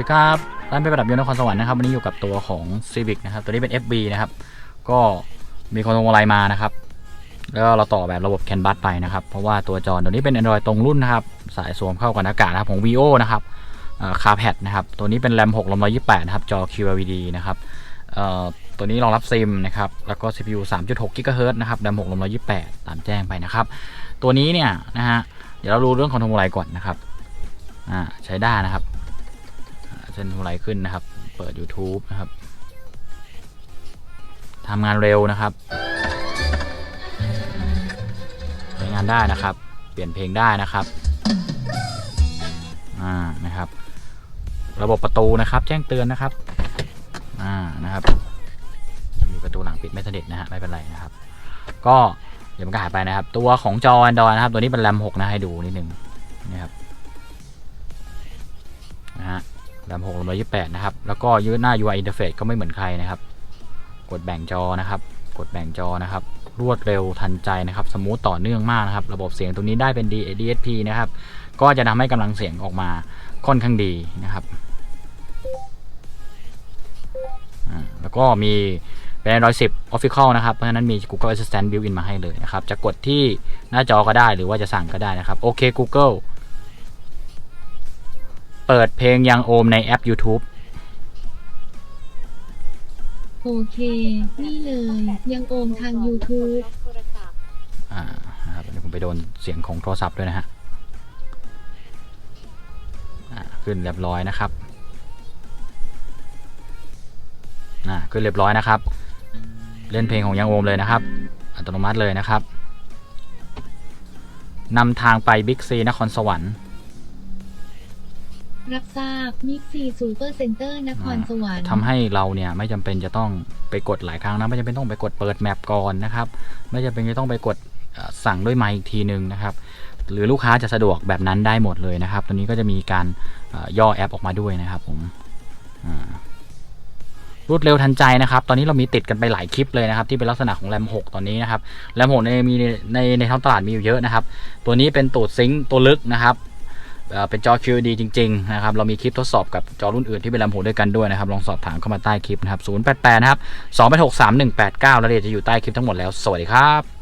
ดีครับร้านเป็นประดับยนต์นครสวรรค์นะครับวันนี้อยู่กับตัวของ Civic นะครับตัวนี้เป็น FB นะครับ ก็มีคอนโทรลอะไรมานะครับ แล้วเราต่อแบบระบบ CAN bus ไปนะครับ เพราะว่าตัวจอตัวนี้เป็น Android ตรงรุ่นนะครับ สายสวมเข้ากับอากาศนะครับของ VO นะครับคาร์แพดนะครับ ตัวนี้เป็น RAM 6 128 นะครับ จอ QLED นะครับตัวนี้รองรับซิมนะครับ แล้วก็ CPU 3.6 GHz นะครับ RAM 6 128 ตามแจ้งไปนะครับ ตัวนี้เนี่ยนะฮะ เดี๋ยวเรารู้เรื่องคอนโทรลอะไรก่อนนะครับ อ่า ใช้ได้นะครับอ่าเส้ นทรไลขึ้นนะครับ เปิด YouTube นะครับทำงานเร็วนะครับใช้งานได้นะครับ เปลี่ยนเพลงได้นะครับอ่านะครับ ระบบประตูนะครับ แจ้งเตือนนะครับอ่านะครับมีประตูหลังปิดไม่สนิทนะฮะไม่เป็นไรนะครับ ก็เดี๋ยวมันก็หายไปนะครับ ตัวของจอ Android นะครับ ตัวนี้เป็นแรม6นะให้ดูนิดนึงนะครับนะฮะ แรม6 128 นะครับ แล้วก็ยืดหน้า UI interface ก็ไม่เหมือนใครนะครับ กดแบ่งจอนะครับ กดแบ่งจอนะครับ รวดเร็วทันใจนะครับ สมูทต่อเนื่องมากนะครับ ระบบเสียงตรงนี้ได้เป็น D DSP นะครับ ก็จะทำให้กำลังเสียงออกมาค่อนข้างดีนะครับ แล้วก็มีเป็น Android 10 Official นะครับ เพราะฉะนั้นมี Google Assistant built-in มาให้เลยนะครับ จะกดที่หน้าจอก็ได้หรือว่าจะสั่งก็ได้นะครับ โอเค Google เปิดเพลงยังโอมในแอป YouTube โอเค นี่เลย ยังโอมทาง YouTube อ่านะครับเดี๋ยวผมไปโดนเสียงของโทรศัพท์ด้วยนะฮะอ่าขึ้นเรียบร้อยนะครับอ่าขึ้นเรียบร้อยนะครับ เล่นเพลงของยังโอมเลยนะครับ อัตโนมัติเลยนะครับนำทางไปบิ๊กซีนครสวรรค์ รับทราบมิกซีซูเปอร์เซ็นเตอร์นครสวรรค์ทำให้เราเนี่ยไม่จำเป็นจะต้องไปกดหลายครั้งนะไม่จำเป็นต้องไปกดเปิดแมปก่อนนะครับ ไม่จำเป็นจะต้องไปกดสั่งด้วยไมค์อีกทีหนึ่งนะครับ หรือลูกค้าจะสะดวกแบบนั้นได้หมดเลยนะครับ ตัวนี้ก็จะมีการย่อแอปออกมาด้วยนะครับผมอ่ารวดเร็วทันใจนะครับ ตอนนี้เรามีติดกันไปหลายคลิปเลยนะครับ ที่เป็นลักษณะของแรม 6 ตอนนี้นะครับ แรม 6 ในมีในในในท้องตลาดมีอยู่เยอะนะครับ ตัวนี้เป็นตูดซิงค์ตัวลึกนะครับ เป็นจอ QD จริงๆนะครับเรามีคลิปทดสอบกับจอรุ่นอื่นที่เป็นลำโพงด้วยกันด้วยนะครับลองสอบถามเข้ามาใต้คลิปนะครับ088นะครับ286 3189แล้วเดี๋ยวจะอยู่ใต้คลิปทั้งหมดแล้ว สวัสดีครับ